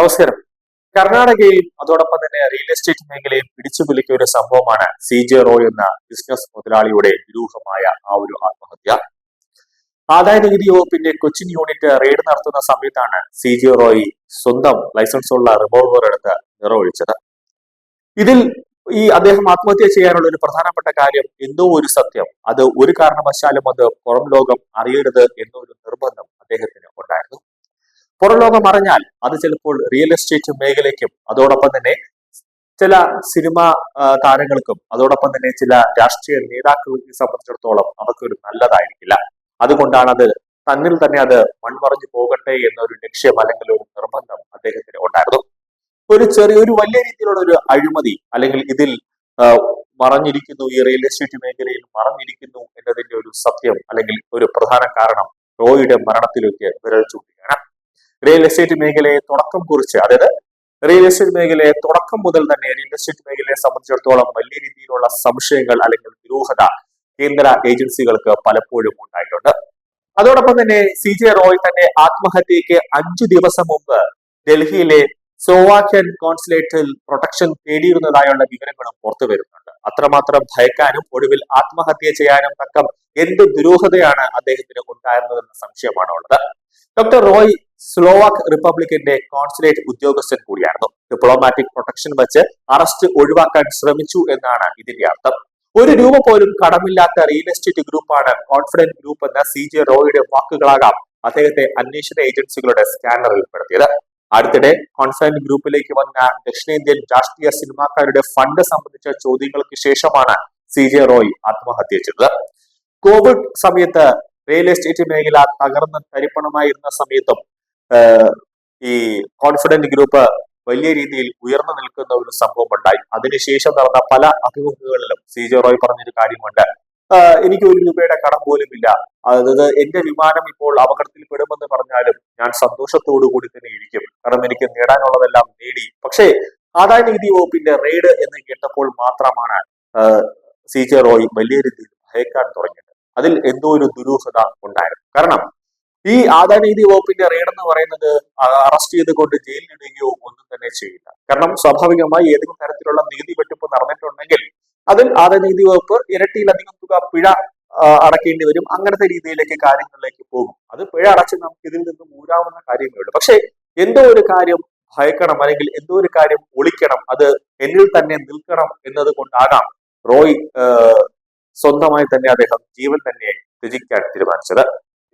നമസ്കാരം. കർണാടകയിൽ അതോടൊപ്പം തന്നെ റിയൽ എസ്റ്റേറ്റ് മേഖലയിൽ പിടിച്ചു പുലിക്കിയ ഒരു സംഭവമാണ് സി ജെ റോയ് എന്ന ബിസിനസ് മുതലാളിയുടെ ദുരൂഹമായ ആ ഒരു ആത്മഹത്യ. ആദായ നികുതി വകുപ്പിന്റെ കൊച്ചിൻ യൂണിറ്റ് റെയ്ഡ് നടത്തുന്ന സമയത്താണ് സി ജെ റോയ് സ്വന്തം ലൈസൻസ് ഉള്ള റിവോൾവർ എടുത്ത് നിറവൊഴിച്ചത് ഇതിൽ ഈ അദ്ദേഹം ആത്മഹത്യ ചെയ്യാനുള്ള ഒരു പ്രധാനപ്പെട്ട കാര്യം എന്തോ ഒരു സത്യം. അത് ഒരു കാരണവശാലും അത് പുറം ലോകം അറിയരുത് എന്നൊരു നിർബന്ധം അദ്ദേഹത്തിന് ഉണ്ടായിരുന്നു. പുറം ലോകം അറിഞ്ഞാൽ അത് ചിലപ്പോൾ റിയൽ എസ്റ്റേറ്റ് മേഖലയ്ക്കും അതോടൊപ്പം തന്നെ ചില സിനിമാ താരങ്ങൾക്കും അതോടൊപ്പം തന്നെ ചില രാഷ്ട്രീയ നേതാക്കൾക്ക് സംബന്ധിച്ചിടത്തോളം അവർക്കൊരു നല്ലതായിരിക്കില്ല. അതുകൊണ്ടാണ് അത് തന്നിൽ തന്നെ അത് മൺമറഞ്ഞു പോകട്ടെ എന്നൊരു ലക്ഷ്യം അല്ലെങ്കിൽ ഒരു നിർബന്ധം അദ്ദേഹത്തിന് ഉണ്ടായിരുന്നു. ഒരു ചെറിയ ഒരു വലിയ രീതിയിലുള്ള ഒരു അഴിമതി അല്ലെങ്കിൽ ഇതിൽ മറഞ്ഞിരിക്കുന്നു ഈ റിയൽ എസ്റ്റേറ്റ് മേഖലയിൽ മറഞ്ഞിരിക്കുന്നു എന്നതിന്റെ ഒരു സത്യം അല്ലെങ്കിൽ ഒരു പ്രധാന കാരണം റോയിയുടെ മരണത്തിലേക്ക് വിരൽ ചൂണ്ടുകയാണ്. റിയൽ എസ്റ്റേറ്റ് മേഖലയെ തുടക്കം കുറിച്ച് അതായത് റിയൽ എസ്റ്റേറ്റ് മേഖലയെ തുടക്കം മുതൽ തന്നെ റിയൽ എസ്റ്റേറ്റ് മേഖലയെ സംബന്ധിച്ചിടത്തോളം വലിയ രീതിയിലുള്ള സംശയങ്ങൾ അല്ലെങ്കിൽ ദുരൂഹത കേന്ദ്ര ഏജൻസികൾക്ക് പലപ്പോഴും ഉണ്ടായിട്ടുണ്ട്. അതോടൊപ്പം തന്നെ സി ജെ റോയ് തന്റെ ആത്മഹത്യക്ക് അഞ്ചു ദിവസം മുമ്പ് ഡൽഹിയിലെ സോവാക്യൻ കോൺസുലേറ്റിൽ പ്രൊട്ടക്ഷൻ തേടിയിരുന്നതായുള്ള വിവരങ്ങളും പുറത്തു വരുന്നുണ്ട്. അത്രമാത്രം ഭയക്കാനും ഒടുവിൽ ആത്മഹത്യ ചെയ്യാനും തക്കം എന്ത് ദുരൂഹതയാണ് അദ്ദേഹത്തിന് ഉണ്ടായിരുന്നതെന്ന സംശയമാണ് ഉള്ളത് ഡോക്ടർ റോയ് സ്ലോവാക് റിപ്പബ്ലിക്കിന്റെ കോൺസുലേറ്റ് ഉദ്യോഗസ്ഥൻ കൂടിയായിരുന്നു. ഡിപ്ലോമാറ്റിക് പ്രൊട്ടക്ഷൻ വെച്ച് അറസ്റ്റ് ഒഴിവാക്കാൻ ശ്രമിച്ചു എന്നാണ് ഇതിന്റെ അർത്ഥം. ഒരു രൂപ പോലും കടമില്ലാത്ത റിയൽ എസ്റ്റേറ്റ് ഗ്രൂപ്പാണ് കോൺഫിഡന്റ് ഗ്രൂപ്പ് എന്ന സി ജെ റോയുടെ വാക്കുകളാകാം അദ്ദേഹത്തെ അന്വേഷണ ഏജൻസികളുടെ സ്കാനറിൽ പെടുത്തിയത് അടുത്തിടെ കോൺഫിഡന്റ് ഗ്രൂപ്പിലേക്ക് വന്ന ദക്ഷിണേന്ത്യൻ രാഷ്ട്രീയ സിനിമാക്കാരുടെ ഫണ്ട് സംബന്ധിച്ച ചോദ്യങ്ങൾക്ക് ശേഷമാണ് സി ജെ റോയ് ആത്മഹത്യ ചെയ്തത്. കോവിഡ് സമയത്ത് റിയൽ എസ്റ്റേറ്റ് മേഖല തകർന്ന് തരിപ്പണമായിരുന്ന സമയത്തും ഈ കോൺഫിഡന്റ് ഗ്രൂപ്പ് വലിയ രീതിയിൽ ഉയർന്നു നിൽക്കുന്ന ഒരു സംഭവം ഉണ്ടായി അതിനുശേഷം നടന്ന പല അഭിമുഖങ്ങളിലും സി ജെ റോയ് പറഞ്ഞൊരു കാര്യമുണ്ട്. എനിക്ക് ഒരു രൂപയുടെ കടം പോലും ഇല്ല അതായത് എന്റെ വിമാനം ഇപ്പോൾ അപകടത്തിൽ പെടുമെന്ന് പറഞ്ഞാലും ഞാൻ സന്തോഷത്തോടു കൂടി തന്നെ ഇരിക്കും. കാരണം എനിക്ക് നേടാനുള്ളതെല്ലാം നേടി. പക്ഷേ ആദായ നികുതി വകുപ്പിന്റെ റെയ്ഡ് എന്ന് കേട്ടപ്പോൾ മാത്രമാണ് സി ജെ റോയ് വലിയ രീതിയിൽ ഭയക്കാൻ തുടങ്ങിയത്. അതിൽ എന്തോ ഒരു ദുരൂഹത ഉണ്ടായിരുന്നു. കാരണം ഈ ആദായനീതി വകുപ്പിന്റെ റെയ്ഡ് എന്ന് പറയുന്നത് അറസ്റ്റ് ചെയ്തുകൊണ്ട് ജയിലിലിടുകയോ ഒന്നും തന്നെ ചെയ്യില്ല. കാരണം സ്വാഭാവികമായി ഏതെങ്കിലും തരത്തിലുള്ള നികുതി വെട്ടിപ്പ് നടന്നിട്ടുണ്ടെങ്കിൽ അതിൽ ആദായനീതി വകുപ്പ് ഇരട്ടിയിലധികം തുക പിഴ അടക്കേണ്ടി വരും. അങ്ങനത്തെ രീതിയിലേക്ക് കാര്യങ്ങളിലേക്ക് പോകും. അത് പിഴ അടച്ച് നമുക്ക് ഇതിൽ നിന്നും ഊരാവുന്ന കാര്യമേ ഉള്ളൂ. പക്ഷേ എന്തോ ഒരു കാര്യം ഭയക്കണം അല്ലെങ്കിൽ എന്തോ ഒരു കാര്യം ഒളിക്കണം. അത് എന്നിൽ തന്നെ നിൽക്കണം എന്നത് കൊണ്ടാകാം റോയ് സ്വന്തമായി തന്നെ അദ്ദേഹം ജീവൻ തന്നെ ത്യജിക്കാൻ തീരുമാനിച്ചത്.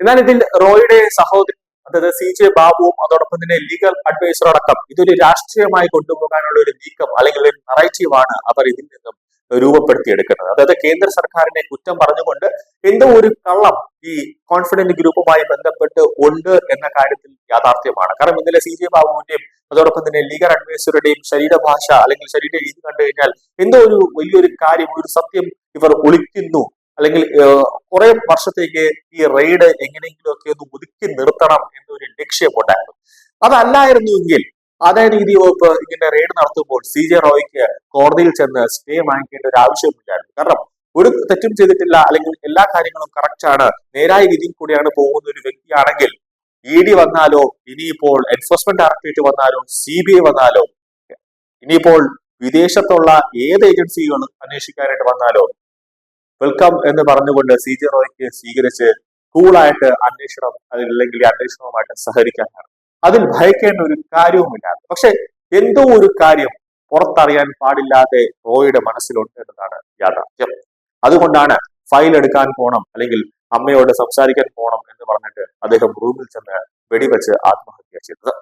എന്നാൽ ഇതിൽ റോയുടെ സഹോദരൻ അതായത് സി ജെ ബാബുവും അതോടൊപ്പം തന്നെ ലീഗൽ അഡ്വൈസർ അടക്കം ഇതൊരു രാഷ്ട്രീയമായി കൊണ്ടുപോകാനുള്ള ഒരു നീക്കം അല്ലെങ്കിൽ ഒരു നറേറ്റീവാണ് അവർ ഇതിൽ നിന്നും രൂപപ്പെടുത്തിയെടുക്കുന്നത്. അതായത് കേന്ദ്ര സർക്കാരിനെ കുറ്റം പറഞ്ഞുകൊണ്ട് എന്തോ ഒരു കള്ളം ഈ കോൺഫിഡന്റ് ഗ്രൂപ്പുമായി ബന്ധപ്പെട്ട് ഉണ്ട് എന്ന കാര്യത്തിൽ യാഥാർത്ഥ്യമാണ്. കാരണം ഇന്നലെ സി ജെ ബാബുവിന്റെയും അതോടൊപ്പം തന്നെ ലീഗൽ അഡ്വൈസറുടെയും ശരീരഭാഷ അല്ലെങ്കിൽ ശരീര രീതി കണ്ടു കഴിഞ്ഞാൽ എന്തോ ഒരു വലിയൊരു കാര്യം ഒരു സത്യം ഇവർ ഒളിക്കുന്നു അല്ലെങ്കിൽ കുറെ വർഷത്തേക്ക് ഈ റെയ്ഡ് എങ്ങനെയെങ്കിലും ഒക്കെ ഒന്ന് ഒതുക്കി നിർത്തണം എന്നൊരു ലക്ഷ്യമുണ്ടായിരുന്നു. അതല്ലായിരുന്നുവെങ്കിൽ ആദായ നീതി വകുപ്പ് ഇങ്ങനെ റെയ്ഡ് നടത്തുമ്പോൾ സി ജെ റോയ്ക്ക് കോടതിയിൽ ചെന്ന് സ്റ്റേ വാങ്ങിക്കേണ്ട ഒരു ആവശ്യമില്ലായിരുന്നു. കാരണം ഒരു തെറ്റും ചെയ്തിട്ടില്ല അല്ലെങ്കിൽ എല്ലാ കാര്യങ്ങളും കറക്റ്റ് ആണ് നേരായ രീതിയിൽ കൂടിയാണ് പോകുന്ന ഒരു വ്യക്തിയാണെങ്കിൽ ഇ ഡി വന്നാലോ ഇനിയിപ്പോൾ എൻഫോഴ്സ്മെന്റ് ഡയറക്ടറേറ്റ് വന്നാലോ സി ബി ഐ വന്നാലോ ഇനിയിപ്പോൾ വിദേശത്തുള്ള ഏത് ഏജൻസികളും അന്വേഷിക്കാനായിട്ട് വന്നാലോ വെൽക്കം എന്ന് പറഞ്ഞുകൊണ്ട് സി ജെ റോയ്ക്ക് സ്വീകരിച്ച് കൂളായിട്ട് അന്വേഷണം അല്ലെങ്കിൽ അന്വേഷണവുമായിട്ട് സഹകരിക്കാനാണ്. അതിൽ ഭയക്കേണ്ട ഒരു കാര്യവുമില്ലായിരുന്നു പക്ഷെ എന്തോ ഒരു കാര്യം പുറത്തറിയാൻ പാടില്ലാതെ റോയുടെ മനസ്സിലുണ്ട് എന്നതാണ് യാഥാർത്ഥ്യം. അതുകൊണ്ടാണ് ഫയൽ എടുക്കാൻ പോണം അല്ലെങ്കിൽ അമ്മയോട് സംസാരിക്കാൻ പോണം എന്ന് പറഞ്ഞിട്ട് അദ്ദേഹം റൂമിൽ ചെന്ന് വെടിവെച്ച് ആത്മഹത്യ ചെയ്തത്.